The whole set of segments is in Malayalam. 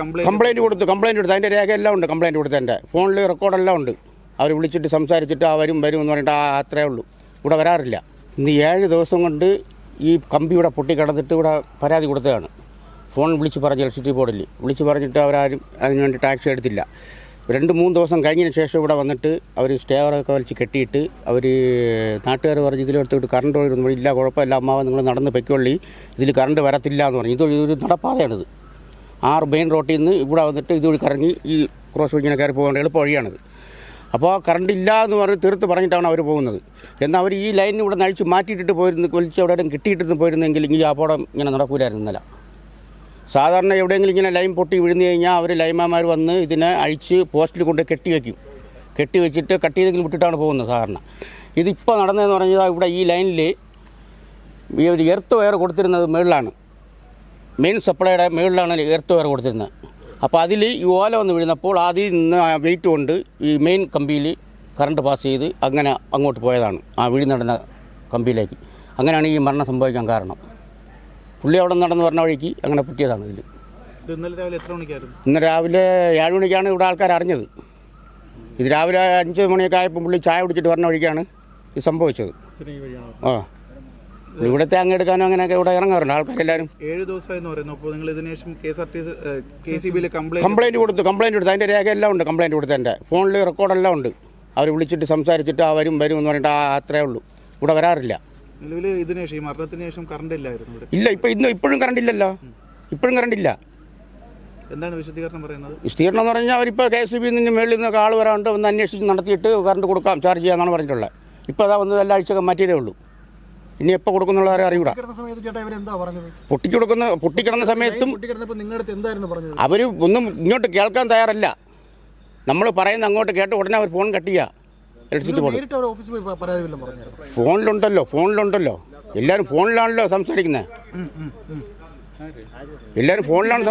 കംപ്ലൈന്റ് കൊടുത്തു. കംപ്ലൈന്റ് കൊടുത്തു. അതിന്റെ രേഖ എല്ലാം ഉണ്ട് കംപ്ലൈന്റ് കൊടുത്തതിന്റെ ഫോണിൽ റെക്കോർഡെല്ലാം ഉണ്ട്. അവർ വിളിച്ചിട്ട് സംസാരിച്ചിട്ട് ആ വരും വരും എന്ന് പറഞ്ഞിട്ട് ആ അത്രേ ഉള്ളൂ. ഇവിടെ വരാറില്ല. ഇന്ന് ഏഴ് ദിവസം കൊണ്ട് ഈ കമ്പി ഇവിടെ പൊട്ടിക്കിടന്നിട്ട് ഇവിടെ പരാതി കൊടുത്തതാണ്. ഫോൺ വിളിച്ച് പറഞ്ഞ് ഇലക്ട്രിസിറ്റി ബോർഡിൽ വിളിച്ച് പറഞ്ഞിട്ട് അവരാരും അതിന് വേണ്ടി ടാക്സി എടുത്തില്ല. രണ്ട് മൂന്ന് ദിവസം കഴിഞ്ഞതിന് ശേഷം ഇവിടെ വന്നിട്ട് അവർ സ്റ്റേവറൊക്കെ വലിച്ച് കെട്ടിയിട്ട് അവർ നാട്ടുകാർ പറഞ്ഞ് ഇതിലെടുത്തിട്ട് കറണ്ട് വരുന്നു ഇല്ല കുഴപ്പമില്ല അമ്മാവ നിങ്ങൾ നടന്ന് പൊയ്ക്കൊള്ളി. ഇതിൽ കറണ്ട് വരത്തില്ല എന്ന് പറഞ്ഞു. ഇത് ഇതൊരു നടപ്പാതയാണിത്. ആറ് മെയിൻ റോട്ടിൽ നിന്ന് ഇവിടെ വന്നിട്ട് ഇതുവഴി കറങ്ങി ഈ ക്രോസ് ഇങ്ങനെ കയറി പോകേണ്ട എളുപ്പ വഴിയാണിത്. അപ്പോൾ കറണ്ട് ഇല്ല എന്ന് പറഞ്ഞ് തീർത്ത് പറഞ്ഞിട്ടാണ് അവർ പോകുന്നത്. എന്നാൽ അവർ ഈ ലൈൻ ഇവിടെ നിന്ന് അഴിച്ച് മാറ്റിയിട്ടിട്ട് പോയിരുന്നു വലിച്ച് എവിടെയും കിട്ടിയിട്ടിട്ട് പോയിരുന്നെങ്കിൽ ഈ അപകടം ഇങ്ങനെ നടക്കൂലായിരുന്നു ഇന്നലെ. സാധാരണ എവിടെയെങ്കിലും ഇങ്ങനെ ലൈൻ പൊട്ടി വിഴുന്നു കഴിഞ്ഞാൽ അവർ ലൈമാമാർ വന്ന് ഇതിനെ അഴിച്ച് പോസ്റ്റിൽ കൊണ്ട് കെട്ടി വയ്ക്കും കെട്ടി വെച്ചിട്ട് കട്ട് ചെയ്തെങ്കിലും വിട്ടിട്ടാണ് പോകുന്നത് സാധാരണ. ഇതിപ്പോൾ നടന്നതെന്ന് പറഞ്ഞാൽ ഇവിടെ ഈ ലൈനിൽ ഈ ഒരു എർത്ത് വയർ കൊടുത്തിരുന്നത് മുകളിലാണ്. മെയിൻ സപ്ലൈയുടെ മുകളിലാണ് എർത്ത് വയർ കൊടുത്തിരുന്നത്. അപ്പോൾ അതിൽ ഈ ഓല വന്ന് വീഴുന്നപ്പോൾ അതിൽ നിന്ന് ആ വെയിറ്റ് കൊണ്ട് ഈ മെയിൻ കമ്പിയിൽ കറണ്ട് പാസ് ചെയ്ത് അങ്ങനെ അങ്ങോട്ട് പോയതാണ്. ആ വീഴുന്നടന്ന കമ്പിയിലേക്ക്. അങ്ങനെയാണ് ഈ മരണം സംഭവിക്കാൻ കാരണം. പുള്ളി അവിടെ നടന്ന് പറഞ്ഞ വഴിക്ക് അങ്ങനെ പറ്റിയതാണ് ഇതിൽ ഇന്നലെ രാവിലെ എത്ര മണിക്കായിരുന്നു? ഇന്ന് രാവിലെ ഏഴ് മണിക്കാണ് ഇവിടെ ആൾക്കാർ അറിഞ്ഞത്. ഇത് രാവിലെ അഞ്ച് മണിയൊക്കെ ആയപ്പോൾ പുള്ളി ചായ കുടിച്ചിട്ട് പറഞ്ഞ വഴിക്കാണ് ഇത് സംഭവിച്ചത്. ആ. ഇവിടുത്തെ അങ്ങെടുക്കാനും അങ്ങനെയൊക്കെ ഇവിടെ ഇറങ്ങാറുണ്ട്. ആൾക്കാരെല്ലാവരും ഏഴ് ദിവസം പറയുന്നു. അപ്പോൾ നിങ്ങൾ ഇതിന് ശേഷം K S R T C K C ബിയിൽ കംപ്ലൈന്റ് കംപ്ലൈന്റ് കൊടുത്തു. കംപ്ലൈന്റ് കൊടുത്തു അതിന്റെ രേഖയെല്ലാം ഉണ്ട് കംപ്ലൈന്റ് കൊടുത്തതിന്റെ ഫോണിൽ റെക്കോർഡെല്ലാം ഉണ്ട്. അവർ വിളിച്ചിട്ട് സംസാരിച്ചിട്ട് ആ വരും വരും എന്ന് പറഞ്ഞിട്ട് ആ അത്രേ ഉള്ളൂ. ഇവിടെ വരാറില്ല. നിലവിൽ ഇതിന് ശേഷം ഈ മരണത്തിന് ശേഷം കറണ്ട് ഇല്ലായിരുന്നു ഇവിടെ. ഇല്ല ഇപ്പൊ ഇന്ന് ഇപ്പോഴും കറണ്ട് ഇല്ലല്ലോ. ഇപ്പോഴും കറണ്ട് ഇല്ല. എന്താണ് വിശദീകരണം പറയുന്നത്? വിസ്തീർണം എന്ന് പറഞ്ഞാൽ അവരിപ്പോൾ കെ എസ് ബി നിന്ന് മേളിൽ നിന്നൊക്കെ ആൾ വരാണ്ട് ഒന്ന് അന്വേഷിച്ച് നടത്തിയിട്ട് കറണ്ട് കൊടുക്കാം ചാർജ് ചെയ്യാമെന്നാണ് പറഞ്ഞിട്ടുള്ളത്. ഇപ്പോൾ അതാ വന്നത് എല്ലാ ആഴ്ചയൊക്കെ മാറ്റിയതേ ഉള്ളൂ. ഇനി എപ്പോൾ അറിയൂടാ. ചേട്ടാ ഇവരെന്താ പറഞ്ഞത്? പൊട്ടിച്ചു കൊടുക്കുന്ന പൊട്ടിക്കിടന്ന സമയത്തും അവർ ഒന്നും ഇങ്ങോട്ട് കേൾക്കാൻ തയ്യാറല്ല. നമ്മൾ പറയുന്ന അങ്ങോട്ട് കേട്ട് ഉടനെ അവർ ഫോൺ കട്ട് ചെയ്യുക ഇലക്ട്രിസിറ്റി ബോർഡ് ഫോണിലുണ്ടല്ലോ ഫോണിലുണ്ടല്ലോ. എല്ലാവരും ഫോണിലാണല്ലോ സംസാരിക്കുന്നത് എല്ലാവരും ഫോണിലാണ്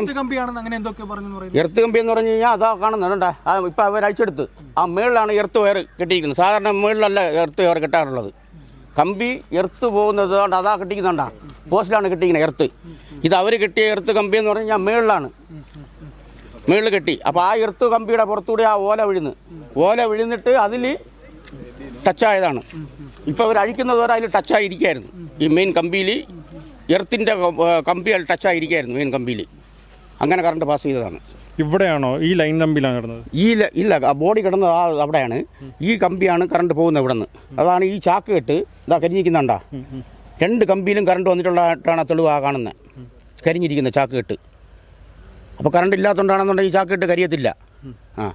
എർത്ത് കമ്പി എന്ന് പറഞ്ഞു കഴിഞ്ഞാൽ അതാ കാണുന്നുണ്ട് ഇപ്പൊ ഇപ്പം അവർ അഴിച്ചെടുത്ത്. ആ മേളിലാണ് എർത്ത് വയർ കെട്ടിയിരിക്കുന്നത്. സാധാരണ മേളിലല്ല എർത്ത് വയർ കെട്ടാറുള്ളത്. കമ്പി എർത്ത് പോകുന്നത് കൊണ്ട് അതാ കിട്ടിക്കുന്നുണ്ട. പോസ്റ്റിലാണ് കിട്ടിക്കുന്നത് എർത്ത്. ഇത് അവർ കിട്ടിയ എർത്ത് കമ്പി എന്ന് പറഞ്ഞാൽ മേളിലാണ്. മേളിൽ കെട്ടി. അപ്പോൾ ആ എർത്ത് കമ്പിയുടെ പുറത്തൂടെ ആ ഓല വിഴുന്ന്. ഓല വിഴുന്നിട്ട് അതിൽ ടച്ചായതാണ്. ഇപ്പോൾ അവർ അഴിക്കുന്നത് വരെ അതിൽ ടച്ചായിരിക്കായിരുന്നു. ഈ മെയിൻ കമ്പിയിൽ എർത്തിന്റെ കമ്പി അതിൽ ടച്ചായിരിക്കായിരുന്നു മെയിൻ കമ്പിയിൽ അങ്ങനെ കറണ്ട് പാസ് ചെയ്തതാണ്. ഇവിടെയാണോ? ഈ ലൈൻ കമ്പിയിലാണ് കിടന്നത്? ഈ ല- ഇല്ല ആ ബോഡി കിടന്നത് ആ അവിടെയാണ്. ഈ കമ്പിയാണ് കറണ്ട് പോകുന്നത് ഇവിടെ നിന്ന് അതാണ് ഈ ചാക്ക് കെട്ട് ഇതാ കരിഞ്ഞിരിക്കുന്നുണ്ടാ രണ്ട് കമ്പിയിലും കറണ്ട് വന്നിട്ടുള്ളതായിട്ടാണ് ആ തെളിവ് ആ കാണുന്നത് കരിഞ്ഞിരിക്കുന്ന ചാക്ക് കെട്ട്. അപ്പോൾ കറണ്ട് ഇല്ലാത്തതുകൊണ്ടാണെന്നുണ്ടെങ്കിൽ ഈ ചാക്ക് കെട്ട് കരിയത്തില്ല. ആ.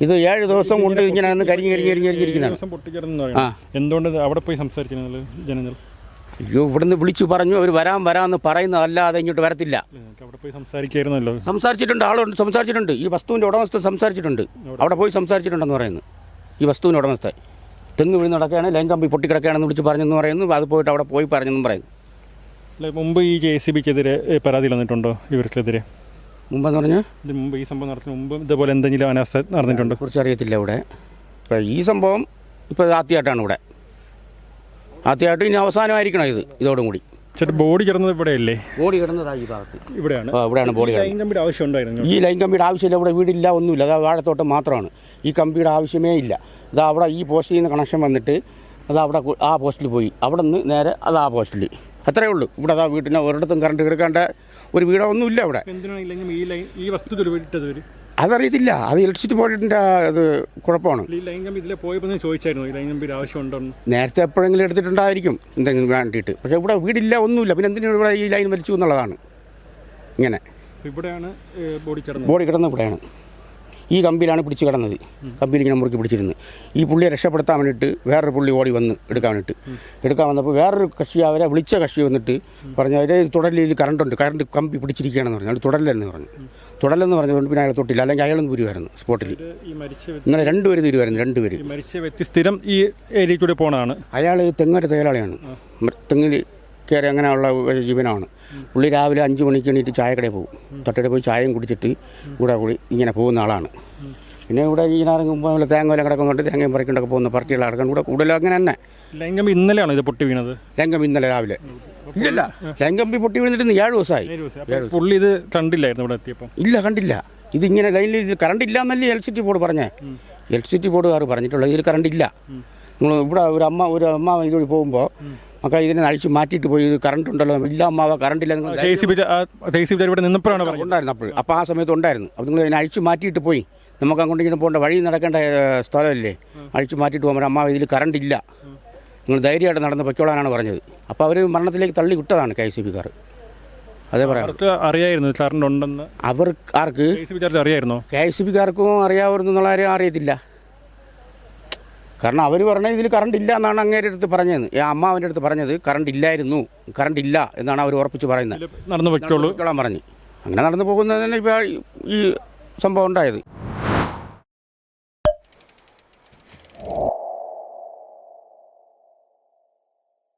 ഇത് ഏഴ് ദിവസം കൊണ്ട് ഇങ്ങനെ കരിഞ്ഞ് കരിഞ്ഞ് കരിഞ്ഞ് കരിഞ്ഞിരിക്കുന്നതാണ് ദിവസം പൊട്ടിക്കിടന്നു പറയുന്നത്. എന്തുകൊണ്ട് ഇത് അവിടെ പോയി സംസാരിക്കുന്നത് ജനങ്ങൾ? അയ്യോ ഇവിടുന്ന് വിളിച്ചു പറഞ്ഞു അവർ വരാൻ വരാമെന്ന് പറയുന്നതല്ലാതെ ഇങ്ങോട്ട് വരത്തില്ല. അവിടെ പോയി സംസാരിക്കായിരുന്നല്ലോ. സംസാരിച്ചിട്ടുണ്ട് ആളുണ്ട് സംസാരിച്ചിട്ടുണ്ട്. ഈ വസ്തുവിന്റെ ഉടമസ്ഥ സംസാരിച്ചിട്ടുണ്ട്. അവിടെ പോയി സംസാരിച്ചിട്ടുണ്ടെന്ന് പറയുന്നു. ഈ വസ്തുവിന്റെ ഉടമസ്ഥ തെങ്ങ് വീണ് നടക്കുകയാണ് ലൈൻ കമ്പി പൊട്ടിക്കിടക്കുകയാണെന്ന് വിളിച്ച് പറഞ്ഞെന്ന് പറയുന്നു അത് പോയിട്ട് അവിടെ പോയി പറഞ്ഞെന്നും പറയുന്നു. മുമ്പ് ഈ ജെ സി ബിക്കെതിരെ പരാതി വന്നിട്ടുണ്ടോ ഇവർക്കെതിരെ? മുമ്പെന്ന് പറഞ്ഞാൽ ഇത് മുമ്പ് ഈ സംഭവം നടത്തിന് മുമ്പ് ഇതേപോലെ എന്തെങ്കിലും അനാസ്ഥ നടന്നിട്ടുണ്ടോ? കുറിച്ച് അറിയത്തില്ല ഇവിടെ. ഇപ്പോൾ ഈ സംഭവം ഇപ്പോൾ ആദ്യമായിട്ടാണ് ഇവിടെ. ആദ്യമായിട്ട് ഇനി അവസാനമായിരിക്കണം ഇത് ഇതോടും കൂടി. ചേട്ടാ ബോഡി കിടന്നത് ഇവിടെയല്ലേ? ബോഡി കിടന്നതാ ഈ ഭാഗത്ത്. ഇവിടെയാണ്. ആ, ഇവിടെയാണ് ബോഡി ലൈൻ കമ്പിയുടെ ആവശ്യം ഉണ്ടായിരുന്നു? ഈ ലൈൻ കമ്പിയുടെ ആവശ്യമില്ല ഇവിടെ വീടില്ല ഒന്നുമില്ല. അത് വാഴത്തോട്ടം മാത്രമാണ്. ഈ കമ്പിയുടെ ആവശ്യമേ ഇല്ല. അത് അവിടെ ഈ പോസ്റ്റിൽ നിന്ന് കണക്ഷൻ വന്നിട്ട് അത് അവിടെ കു- ആ പോസ്റ്റിൽ പോയി. അവിടെ നിന്ന് നേരെ അത് ആ പോസ്റ്റിൽ അത്രയേ ഉള്ളൂ. ഇവിടെ അതാ വീട്ടിന് ഒരിടത്തും കറണ്ട് കിടക്കേണ്ട ഒരു വീടോ ഒന്നുമില്ല ഇവിടെ ഈ ലൈൻ വസ്തു അതറിയത്തില്ല. അത് ഇലക്ട്രിസിറ്റി ബോർഡിന്റെ അത് കുഴപ്പമാണ്. നേരത്തെ എപ്പോഴെങ്കിലും എടുത്തിട്ടുണ്ടായിരിക്കും എന്തെങ്കിലും വേണ്ടിയിട്ട്. പക്ഷേ ഇവിടെ വീടില്ല ഒന്നുമില്ല. പിന്നെ എന്തിനാണ് ഇവിടെ ഈ ലൈൻ വലിച്ചു എന്നുള്ളതാണ്. ഇങ്ങനെ. ഇവിടെയാണ് ബോഡി കിടന്ന് ഇവിടെയാണ്. ഈ കമ്പിയിലാണ് പിടിച്ച് കിടന്നത്. കമ്പിയിൽ ഇങ്ങനെ മുറുക്കി പിടിച്ചിരുന്നത്. ഈ പുള്ളിയെ രക്ഷപ്പെടുത്താൻ വേണ്ടിയിട്ട് വേറൊരു പുള്ളി ഓടി വന്ന് എടുക്കാൻ വേണ്ടിയിട്ട്. എടുക്കാൻ വന്നപ്പോൾ വേറൊരു കക്ഷി അവരെ വിളിച്ച കക്ഷി വന്നിട്ട് പറഞ്ഞു അവരെ തുടലിൽ കറണ്ടുണ്ട് കറണ്ട് കമ്പി പിടിച്ചിരിക്കുകയാണെന്ന് പറഞ്ഞു. അത് തുടരലെന്ന് പറഞ്ഞു. തുടലെന്ന് പറഞ്ഞുകൊണ്ട് പിന്നെ അയാൾ തൊട്ടില്ല. അല്ലെങ്കിൽ അയാളൊന്നും വരുമായിരുന്നു സ്പോട്ടിൽ ഇന്നലെ രണ്ടുപേര് തിരുവായിരുന്നു രണ്ടുപേര് മരിച്ച വ്യക്തി സ്ഥിരം ഈ ഏരിയയിൽ കൂടി പോണതാണ്. അയാൾ തെങ്ങൊരു തൊഴിലാളിയാണ്. തെങ്ങിൽ കയറി അങ്ങനെയുള്ള ജീവനാണ്. പുള്ളി രാവിലെ അഞ്ച് മണിക്ക് എണീറ്റ് ചായക്കടയിൽ പോകും. തട്ടയുടെ പോയി ചായയും കുടിച്ചിട്ട് കൂടെ കൂടി ഇങ്ങനെ പോകുന്ന ആളാണ്. പിന്നെ ഇവിടെ ഈ നാറങ്ങുമ്പോൾ മുമ്പ് തേങ്ങ വല്ല കിടക്കുന്നുണ്ട്. തേങ്ങയും പറിക്കൊണ്ടൊക്കെ പോകുന്ന പാർട്ടികൾ ഇറക്കാൻ കൂടെ കൂടുതലും അങ്ങനെ തന്നെ. ലംഗം ഇന്നലെയാണ് ഇത് പൊട്ടി വീണത്? ലങ്കം ഇന്നലെ രാവിലെ. ഇല്ല ലങ്കമ്പി പൊട്ടി വീണിട്ട് ഏഴ് ദിവസമായി. പുള്ളി ഇത് കണ്ടില്ലായിരുന്നു ഇവിടെ എത്തിയപ്പോൾ ഇല്ല കണ്ടില്ല. ഇത് ഇങ്ങനെ ലൈനിൽ ഇത് കറണ്ട് ഇല്ല എന്നല്ലേ ഇലക്ട്രിസിറ്റി ബോർഡ് പറഞ്ഞേ ഇലക്ട്രിസിറ്റി ബോർഡുകാർ പറഞ്ഞിട്ടുള്ളത് ഇതിൽ കറണ്ട് ഇല്ല. നിങ്ങൾ ഇവിടെ ഒരു അമ്മ ഒരു അമ്മ ഇതുവഴി പോകുമ്പോൾ മക്കളെ ഇതിനെ അഴിച്ചു മാറ്റിയിട്ട് പോയി. ഇത് കറണ്ട് ഉണ്ടല്ലോ. ഇല്ല അമ്മാവ കറണ്ട് ഇല്ല നിങ്ങൾ സി സി ഇവിടെ നിന്നപ്പോഴാണ് ഉണ്ടായിരുന്നു അപ്പോൾ അപ്പോൾ ആ സമയത്ത് ഉണ്ടായിരുന്നു. അപ്പോൾ നിങ്ങൾ ഇതിനെ അഴിച്ചു മാറ്റിയിട്ട് പോയി. നമുക്ക് അങ്ങോട്ട് ഇങ്ങനെ പോകേണ്ട വഴി നടക്കേണ്ട സ്ഥലമല്ലേ? അഴിച്ച് മാറ്റിയിട്ട് പോകുമ്പോൾ അമ്മ ഇതിൽ കറണ്ട് ഇല്ല. നിങ്ങൾ ധൈര്യമായിട്ട് നടന്ന് പൊയ്ക്കോളാനാണ് പറഞ്ഞത്. അപ്പോൾ അവർ മരണത്തിലേക്ക് തള്ളി വിട്ടതാണ് കെ സി ബിക്കാർ. അതേ പറയാം. അറിയായിരുന്നു കറണ്ട് ഉണ്ടെന്ന്. അവർ ആർക്ക്? സി അറിയായിരുന്നോ? കെ എസ് ബിക്കാർക്കും അറിയാവുന്ന അറിയത്തില്ല. കാരണം അവർ പറഞ്ഞത് ഇതിൽ കറണ്ട് ഇല്ല എന്നാണ് അങ്ങേരുടെ അടുത്ത് പറഞ്ഞത്. ഈ അമ്മ അമ്മാവന്റെ അടുത്ത് പറഞ്ഞത് കറണ്ട് ഇല്ലായിരുന്നു. കറണ്ട് ഇല്ല എന്നാണ് അവർ ഉറപ്പിച്ച് പറയുന്നത്. നടന്നു വെച്ചോളൂ പറഞ്ഞു. അങ്ങനെ നടന്നു പോകുന്നതിന് ഇപ്പോൾ ഈ സംഭവം ഉണ്ടായത്.